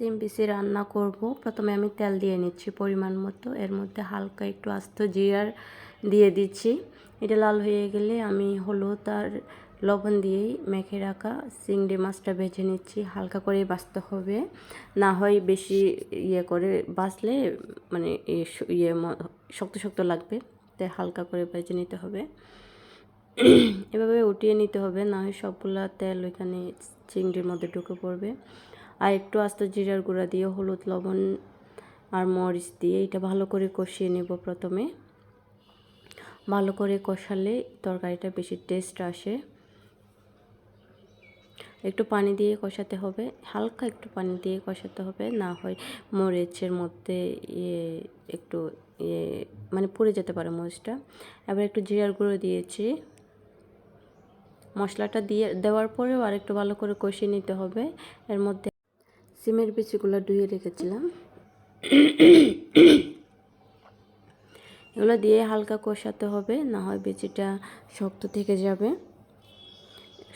সিম BC রান্না করব। প্রথমে আমি তেল দিয়ে নিচ্ছি পরিমাণ মতো। এর মধ্যে হালকা একটু আস্ত জিরার দিয়ে দিচ্ছি। এটা লাল হয়ে গেলে আমি হলুদ আর লবণ দিয়েই মেখে রাখা চিংড়ি মাছটা ভেজে নিচ্ছি। হালকা করে বাছতে হবে। না হয় বেশি ইয়ে করে বাছলে মানে ইয়ে শক্ত শক্ত লাগবে। তাই হালকা করে ভেজে নিতে হবে। এভাবে উঠিয়ে নিতে হবে। না হয় সবগুলা তেল ওইখানে চিংড়ির মধ্যে ঢুকে পড়বে। আর একটু আস্ত জিরার গুঁড়া দিয়ে হলুদ, লবণ আর মরিচ দিয়ে এটা ভালো করে কষিয়ে নেব প্রথমে। ভালো করে কষালে তরকারিটা বেশি টেস্ট আসে। একটু পানি দিয়ে কষাতে হবে, হালকা একটু পানি দিয়ে কষাতে হবে, না হয় মরিচের মধ্যে ইয়ে একটু ইয়ে মানে পুড়ে যেতে পারে মরিচটা। এবার একটু জিরার গুঁড়ো দিয়েছি। মশলাটা দিয়ে দেওয়ার পরেও আর একটু ভালো করে কষিয়ে নিতে হবে। এর মধ্যে সিমের বিচিগুলো ধুয়ে রেখেছিলাম। এগুলো দিয়ে হালকা কষাতে হবে, না হয় বেচিটা শক্ত থেকে যাবে।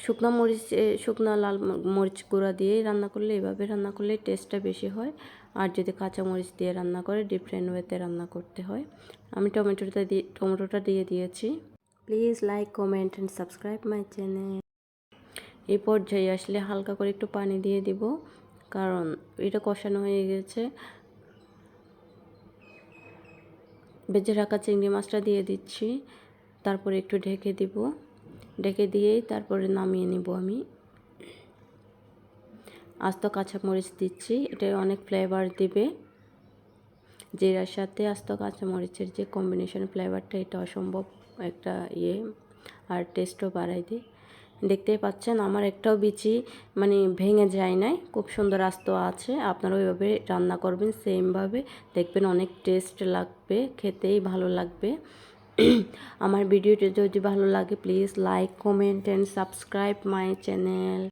শুকনো মরিচ শুকনো লাল মরিচ গুঁড়া দিয়ে রান্না করলে এভাবে রান্না করলে টেস্টটা বেশি হয়। আর যদি কাঁচা মরিচ দিয়ে রান্না করে ডিফারেন্ট ওয়েতে রান্না করতে হয়। আমি টমেটোটা দিয়ে টমেটোটা দিয়ে দিয়েছি। Please like comment and subscribe my channel এই পর্যায়ে আসলে হালকা করে একটু পানি দিয়ে দিব। কারণ এটা কষানো হয়ে গেছে। বেজে রাখা চিংড়ি মাছটা দিয়ে দিচ্ছি। তারপরে একটু ঢেকে দিব। ঢেকে দিয়েই তারপরে নামিয়ে নিব আমি। আস্ত কাঁচামরিচ দিচ্ছি, এটা অনেক ফ্লেভার দিবে। জিরার সাথে আস্ত কাঁচামরিচের যে কম্বিনেশন ফ্লেভারটা এটা অসম্ভব একটা ইয়ে আর টেস্টও বাড়াই দিই দেখতেই পাচ্ছেন, আমার একটাও বিচি মানে ভেঙে যায় নাই। খুব সুন্দর আস্ত আছে আপনারা ওইভাবে রান্না করবেন, সেমভাবে দেখবেন অনেক টেস্ট লাগবে, খেতেই ভালো লাগবে। আমার ভিডিওটি যদি ভালো লাগে, please like, comment and subscribe my channel